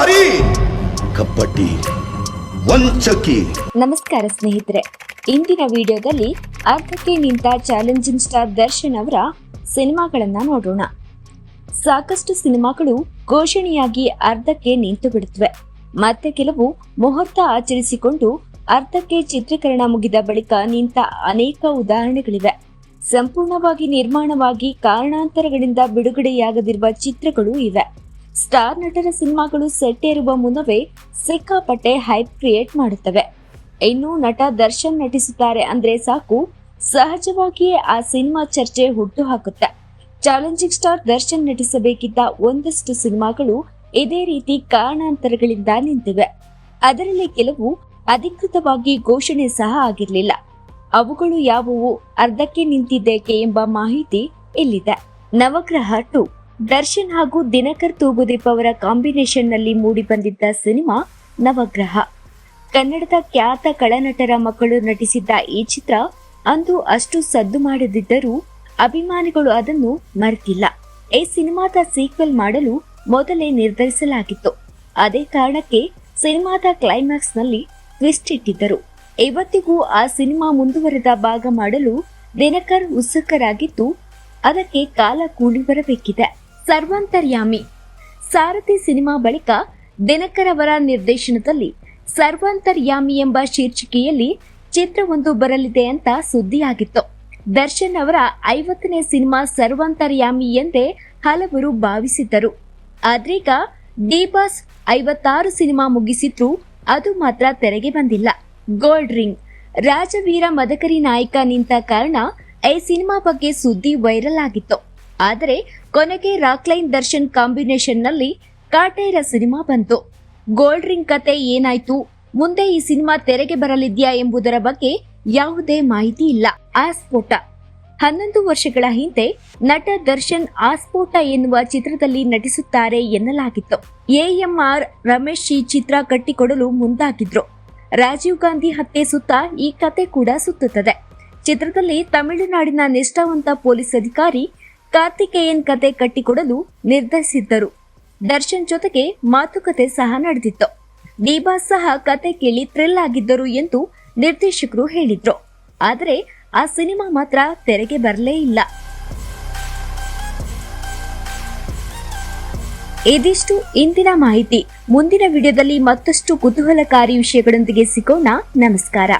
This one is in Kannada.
ಹರಿ. ಕಪ್ಪಟ್ಟಿ ವಂಚಕಿ. ನಮಸ್ಕಾರ ಸ್ನೇಹಿತರೆ. ಇಂದಿನ ವಿಡಿಯೋದಲ್ಲಿ ಅರ್ಧಕ್ಕೆ ನಿಂತ ಚಾಲೆಂಜಿಂಗ್ ಸ್ಟಾರ್ ದರ್ಶನ್ ಅವರ ಸಿನಿಮಾಗಳನ್ನ ನೋಡೋಣ. ಸಾಕಷ್ಟು ಸಿನಿಮಾಗಳು ಘೋಷಣೆಯಾಗಿ ಅರ್ಧಕ್ಕೆ ನಿಂತು ಬಿಡುತ್ತವೆ ಮತ್ತೆ ಕೆಲವು ಮುಹೂರ್ತ ಆಚರಿಸಿಕೊಂಡು ಅರ್ಧಕ್ಕೆ ಚಿತ್ರೀಕರಣ ಮುಗಿದ ಬಳಿಕ ನಿಂತ ಅನೇಕ ಉದಾಹರಣೆಗಳಿವೆ. ಸಂಪೂರ್ಣವಾಗಿ ನಿರ್ಮಾಣವಾಗಿ ಕಾರಣಾಂತರಗಳಿಂದ ಬಿಡುಗಡೆಯಾಗದಿರುವ ಚಿತ್ರಗಳು ಇವೆ. ಸ್ಟಾರ್ ನಟರ ಸಿನಿಮಾಗಳು ಸೆಟ್ ಏರುವ ಮುನ್ನವೇ ಸಿಕ್ಕಾಪಟ್ಟೆ ಹೈಪ್ ಕ್ರಿಯೇಟ್ ಮಾಡುತ್ತವೆ. ಇನ್ನು ನಟ ದರ್ಶನ್ ನಟಿಸುತ್ತಾರೆ ಅಂದ್ರೆ ಸಾಕು. ಸಹಜವಾಗಿಯೇ ಆ ಸಿನಿಮಾ ಚರ್ಚೆ ಹುಟ್ಟು ಹಾಕುತ್ತೆ ಚಾಲೆಂಜಿಂಗ್ ಸ್ಟಾರ್ ದರ್ಶನ್ ನಟಿಸಬೇಕಿದ್ದ ಒಂದಷ್ಟು ಸಿನಿಮಾಗಳು ಇದೇ ರೀತಿ ಕಾರಣಾಂತರಗಳಿಂದ ನಿಂತಿವೆ. ಅದರಲ್ಲಿ ಕೆಲವು ಅಧಿಕೃತವಾಗಿ ಘೋಷಣೆ ಸಹ ಆಗಿರಲಿಲ್ಲ. ಅವುಗಳು ಯಾವುವು, ಅರ್ಧಕ್ಕೆ ನಿಂತಿದ್ದೇಕೆ ಎಂಬ ಮಾಹಿತಿ ಇಲ್ಲಿದೆ. ನವಗ್ರಹ ಟು. ದರ್ಶನ್ ಹಾಗೂ ದಿನಕರ್ ತೂಗುದೀಪ್ ಅವರ ಕಾಂಬಿನೇಷನ್ನಲ್ಲಿ ಮೂಡಿ ಬಂದಿದ್ದ ಸಿನಿಮಾ ನವಗ್ರಹ. ಕನ್ನಡದ ಖ್ಯಾತ ಕಳನಟರ ಮಕ್ಕಳು ನಟಿಸಿದ್ದ ಈ ಚಿತ್ರ ಅಂದು ಅಷ್ಟು ಸದ್ದು ಮಾಡದಿದ್ದರೂ ಅಭಿಮಾನಿಗಳು ಅದನ್ನು ಮರೆತಿಲ್ಲ. ಈ ಸಿನಿಮಾದ ಸೀಕ್ವೆಲ್ ಮಾಡಲು ಮೊದಲೇ ನಿರ್ಧರಿಸಲಾಗಿತ್ತು. ಅದೇ ಕಾರಣಕ್ಕೆ ಸಿನಿಮಾದ ಕ್ಲೈಮ್ಯಾಕ್ಸ್ನಲ್ಲಿ ಟ್ವಿಸ್ಟ್ ಇಟ್ಟಿದ್ದರು. ಇವತ್ತಿಗೂ ಆ ಸಿನಿಮಾ ಮುಂದುವರೆದ ಭಾಗ ಮಾಡಲು ದಿನಕರ್ ಉತ್ಸುಕರಾಗಿದ್ದು ಅದಕ್ಕೆ ಕಾಲ ಕೂಡಿ ಬರಬೇಕಿದೆ. ಸರ್ವಾಂತರ್ಯಾಮಿ. ಸಾರಥಿ ಸಿನಿಮಾ ಬಳಿಕ ದಿನಕರ್ ಅವರ ನಿರ್ದೇಶನದಲ್ಲಿ ಸರ್ವಾಂತರ್ಯಾಮಿ ಎಂಬ ಶೀರ್ಷಿಕೆಯಲ್ಲಿ ಚಿತ್ರವೊಂದು ಬರಲಿದೆ ಅಂತ ಸುದ್ದಿಯಾಗಿತ್ತು. ದರ್ಶನ್ ಅವರ ಐವತ್ತನೇ ಸಿನಿಮಾ ಸರ್ವಾಂತರ್ಯಾಮಿ ಎಂದೇ ಹಲವರು ಭಾವಿಸಿದ್ದರು. ಆದ್ರೀಗ ಡಿಬಾಸ್ ಐವತ್ತಾರು ಸಿನಿಮಾ ಮುಗಿಸಿದ್ರು ಅದು ಮಾತ್ರ ತೆರೆಗೆ ಬಂದಿಲ್ಲ. Gold ring. ರಾಜವೀರ ಮದಕರಿ ನಾಯಕ ನಿಂತ ಕಾರಣ ಈ ಸಿನಿಮಾ ಬಗ್ಗೆ ಸುದ್ದಿ ವೈರಲ್ ಆಗಿತ್ತು. ಆದರೆ ಕೊನೆಗೆ ರಾಕ್ಲೈನ್ ದರ್ಶನ್ ಕಾಂಬಿನೇಷನ್ನಲ್ಲಿ ಕಾಟೇರ ಸಿನಿಮಾ ಬಂತು. ಗೋಲ್ಡ್ ರಿಂಗ್ ಕತೆ ಏನಾಯ್ತು? ಮುಂದೆ ಈ ಸಿನಿಮಾ ತೆರೆಗೆ ಬರಲಿದ್ಯಾ ಎಂಬುದರ ಬಗ್ಗೆ ಯಾವುದೇ ಮಾಹಿತಿ ಇಲ್ಲ. ಆ ಸ್ಫೋಟ. ಹನ್ನೊಂದು ವರ್ಷಗಳ ಹಿಂದೆ ನಟ ದರ್ಶನ್ ಆಸ್ಫೋಟ ಎನ್ನುವ ಚಿತ್ರದಲ್ಲಿ ನಟಿಸುತ್ತಾರೆ ಎನ್ನಲಾಗಿತ್ತು. ಎಎಂಆರ್ ರಮೇಶ್ ಈ ಚಿತ್ರ ಕಟ್ಟಿಕೊಡಲು ಮುಂದಾಗಿದ್ರು. ರಾಜೀವ್ ಗಾಂಧಿ ಹತ್ಯೆ ಸುತ್ತ ಈ ಕತೆ ಕೂಡ ಸುತ್ತುತ್ತದೆ. ಚಿತ್ರದಲ್ಲಿ ತಮಿಳುನಾಡಿನ ನಿಷ್ಠಾವಂತ ಪೊಲೀಸ್ ಅಧಿಕಾರಿ ಕಾರ್ತಿಕೇಯನ್ ಕತೆ ಕಟ್ಟಿಕೊಡಲು ನಿರ್ಧರಿಸಿದ್ದರು. ದರ್ಶನ್ ಜೊತೆಗೆ ಮಾತುಕತೆ ಸಹ ನಡೆದಿತ್ತು. ದೀಪಾ ಸಹ ಕತೆ ಕೇಳಿ ಥ್ರಿಲ್ ಆಗಿದ್ದರು ಎಂದು ನಿರ್ದೇಶಕರು ಹೇಳಿದ್ರು. ಆದರೆ ಆ ಸಿನಿಮಾ ಮಾತ್ರ ತೆರೆಗೆ ಬರಲೇ ಇಲ್ಲ. ಇದಿಷ್ಟು ಇಂದಿನ ಮಾಹಿತಿ. ಮುಂದಿನ ವಿಡಿಯೋದಲ್ಲಿ ಮತ್ತಷ್ಟು ಕುತೂಹಲಕಾರಿ ವಿಷಯಗಳೊಂದಿಗೆ ಸಿಗೋಣ. ನಮಸ್ಕಾರ.